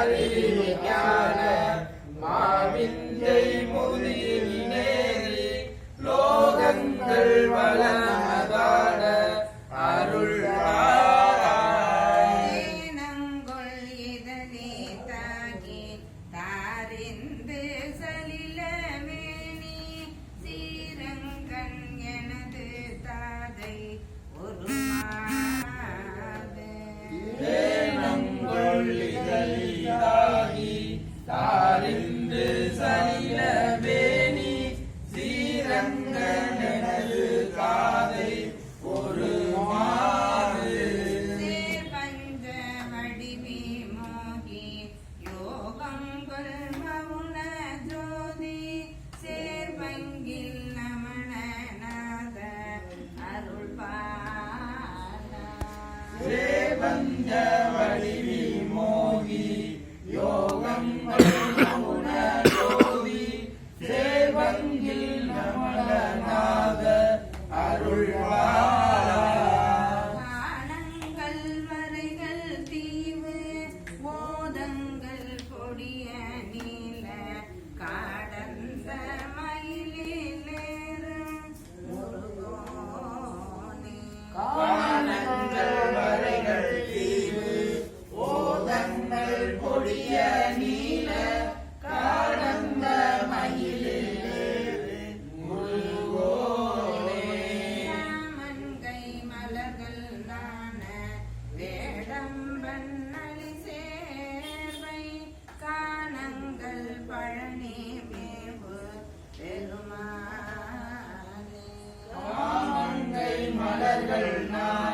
அறிஞான மாவிந்தை முதியில் நேரி லோகங்கள் வளமதான அருள் சலிலவேணி சீரங்கன் எனது தாதை ஒரு Yeah. பழனி மேவு பெருமானே. மலர்கள் நான்